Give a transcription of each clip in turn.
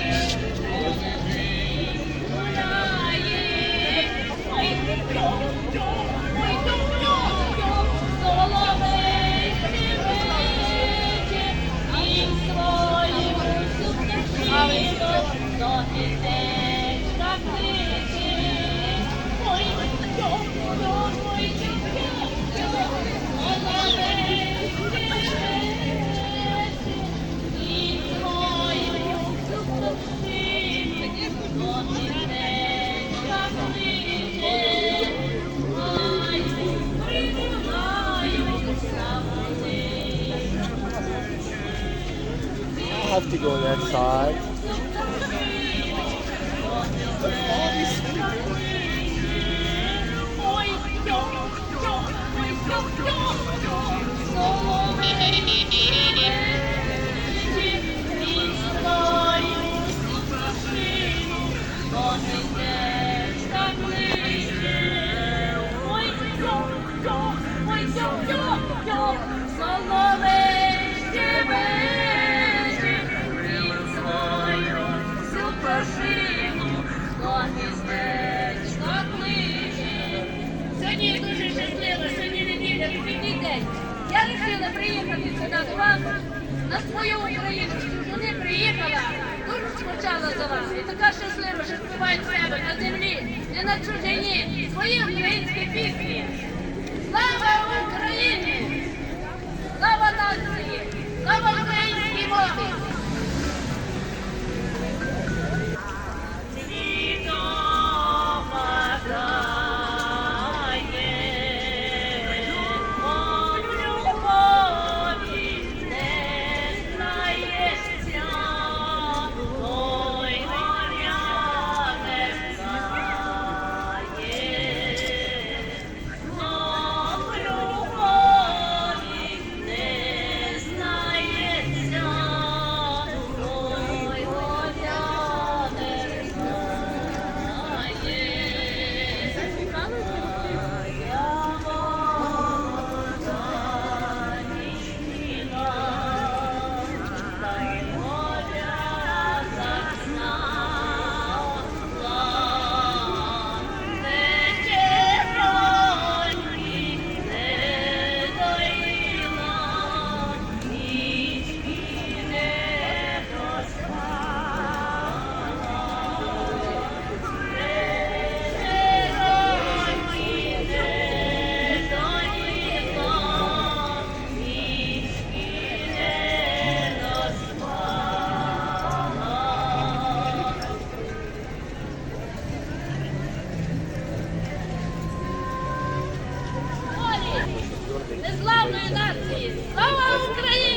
Yes. have to go that side. незламної нації. Слава Україні!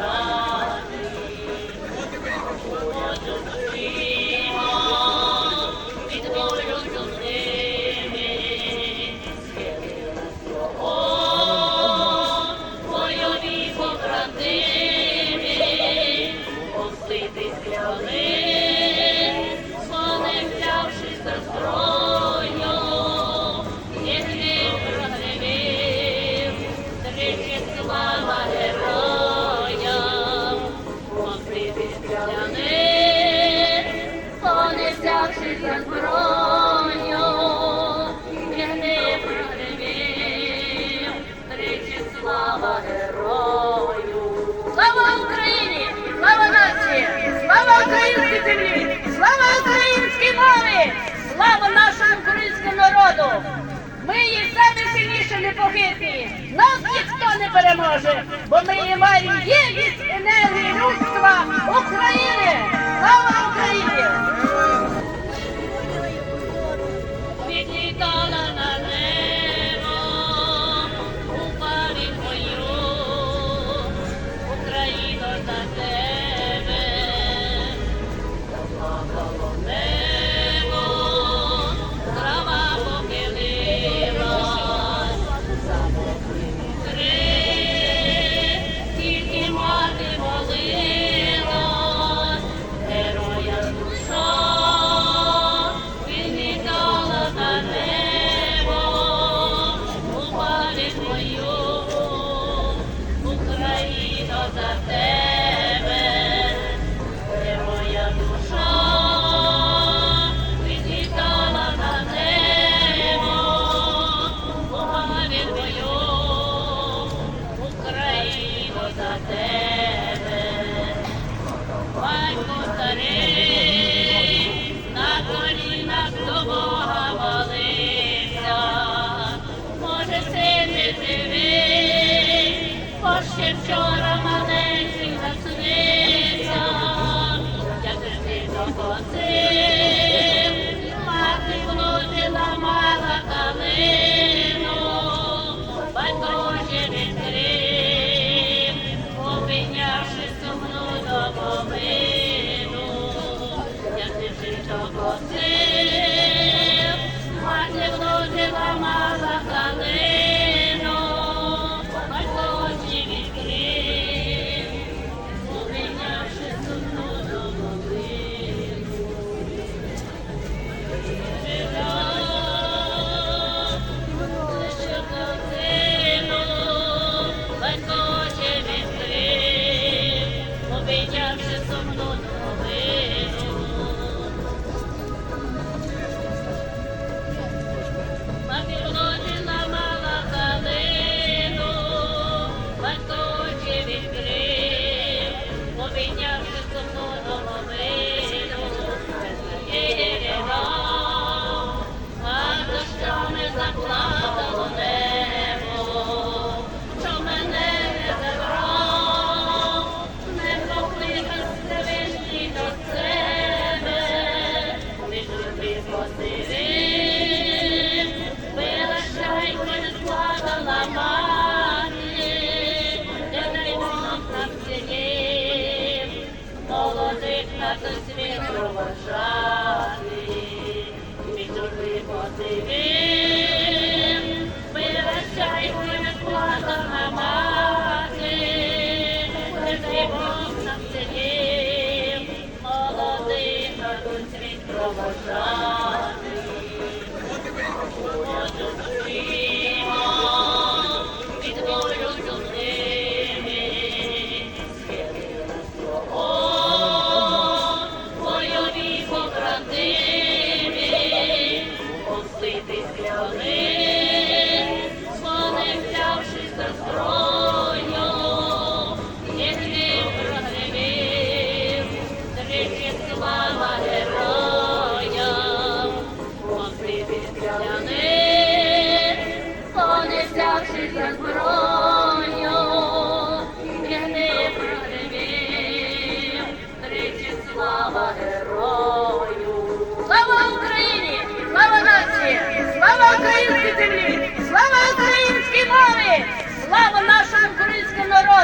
와. народу. Ми є самі сильніші, непохитні. Нас ніхто не переможе, бо ми маємо єдність енергії людства.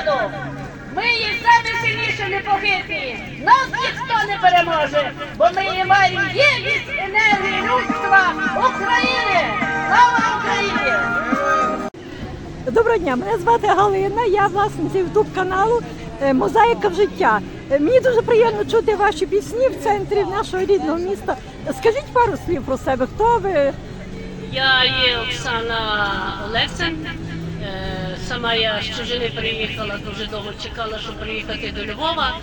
Народу! Ми є самі сильніші непохитні! Нас ніхто не переможе, бо ми є маємо єдність енергії людства України! Слава Україні! Доброго дня, мене звати Галина, я власниця ютуб каналу е, Мозаїка в життя. Е, Мені дуже приємно чути ваші пісні в центрі нашого рідного міста. Скажіть пару слів про себе, хто ви? Я є Оксана Олексин. Е, Сама я з чужини приїхала, дуже довго чекала, щоб приїхати до Львова.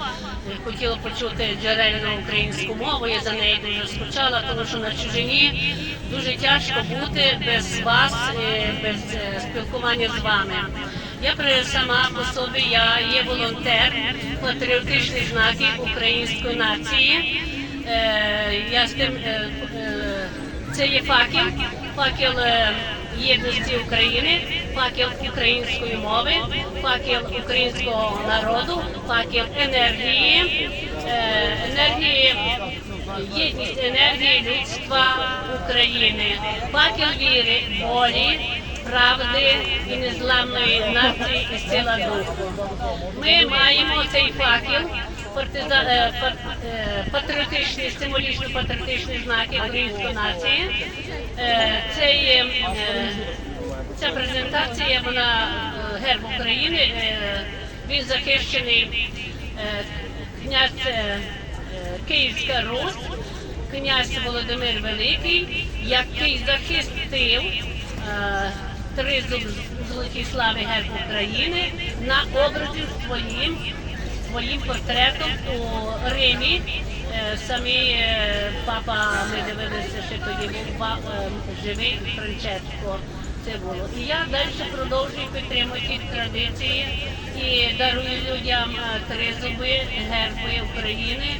Е, Хотіла почути джерельну українську мову, я за неї дуже скучала, тому що на чужині дуже тяжко бути без вас, е, без спілкування з вами. Я при- сама по собі я є волонтер патріотичних знаків української нації. Я з тим це є факел, факел єдності України, факел української мови, факел українського народу, факел енергії, е, енергії, єдність енергії людства України, факел віри, волі, правди і незламної нації і сила духу. Ми маємо цей факел. Партиза- е, е, Патріотичні, символічно патріотичні знаки української нації. Е, Це є ця презентація, вона герб України. Він захищений князь Київська Русь, князь Володимир Великий, який захистив тризуб золоті слави герб України на образі своїм своїм портретом у Римі. Е, Самі е, папа, ми дивилися, що тоді був е, живий Франческо. Це було. І я далі продовжую підтримувати традиції і дарую людям три зуби, герби України.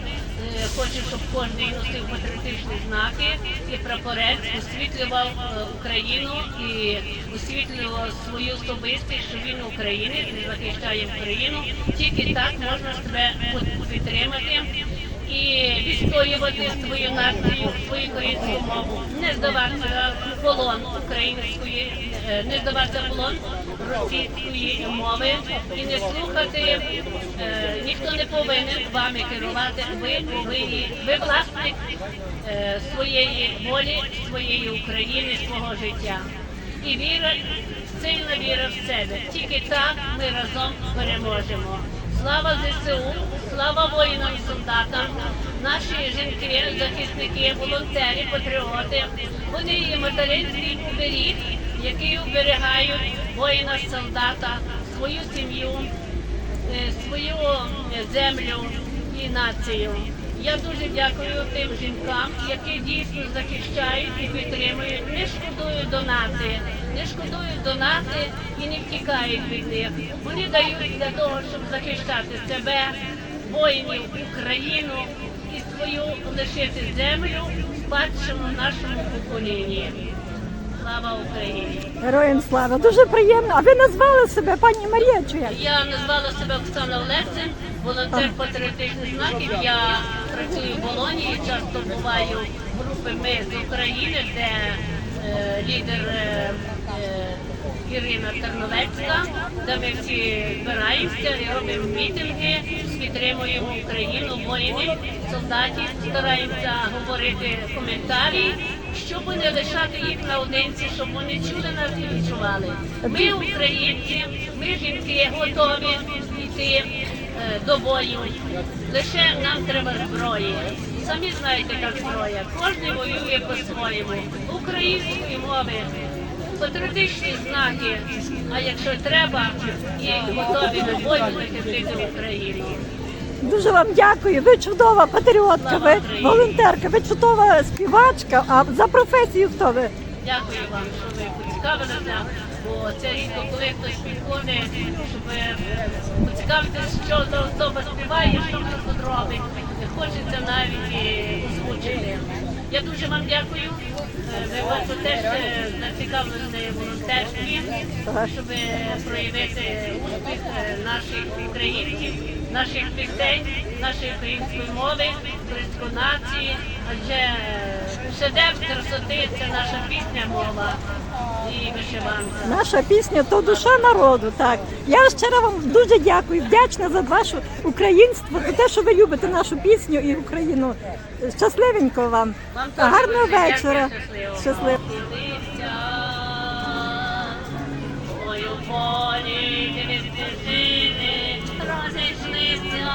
Хочу, щоб кожен носив патріотичні знаки і прапорець освітлював е, Україну і освітлював свою особистість, що він українець і захищає Україну. Тільки так можна себе підтримати і відстоювати свою націю, свою українську мову, не здаватися в полон української, е, не здаватися в полон російської мови і не слухати. е, Ніхто не повинен вами керувати. Ви повинні, ви власник е, своєї волі, своєї України, свого життя. І віра, сильна віра в себе. Тільки так ми разом переможемо. Слава ЗСУ, слава воїнам і солдатам, наші жінки, захисники, волонтери, патріоти. Вони є материнський оберіг, які оберігають воїна, солдата, свою сім'ю, е, свою е, землю і націю. Я дуже дякую тим жінкам, які дійсно захищають і підтримують, не шкодують донати, не шкодують донати і не втікають від них. Вони дають для того, щоб захищати себе, воїнів, Україну і свою лишити землю спадщину нашому поколінні. Слава Україні! Героям слава. Дуже приємно. А ви назвали себе пані Марія чи як? Я назвала себе Оксана Олексин, волонтер патріотичних знаків. Я працюю в Болоні, часто буваю в групи Ми з України, де е, лідер е, е, Ірина Терновецька, де ми всі збираємося і робимо мітинги, підтримуємо Україну, воїнів, солдатів, стараємося говорити коментарі. Щоб не лишати їх наодинці, щоб вони чули нас і відчували. Ми, українці, ми жінки, готові йти е, до бою. Лише нам треба зброї. Самі знаєте, як зброя. Кожен воює по-своєму. Української мови, патріотичні знаки. А якщо треба, і готові до бою захистити Україну. Дуже вам дякую. Ви чудова патріотка, ви волонтерка, ви чудова співачка. А за професію хто ви? Дякую вам, що ви поцікавилися, бо це рідко, коли хтось підходить, щоб поцікавитися, що за особа співає, що вона тут робить. Хочеться навіть озвучити. Я дуже вам дякую. Е, Ви бачу теж е, зацікавлені в волонтерстві, щоб проявити успіх е, наших українців, наших дітей, нашої української мови, української нації. Адже шедевр красоти це наша пісня мова. Наша пісня то душа народу. Так я щиро вам дуже дякую, вдячна за ваше українство, за те, що ви любите нашу пісню і Україну. Щасливенько вам. Вам Гарного вечора. щасливо. Щасливо. Ой, у полі розійшлися,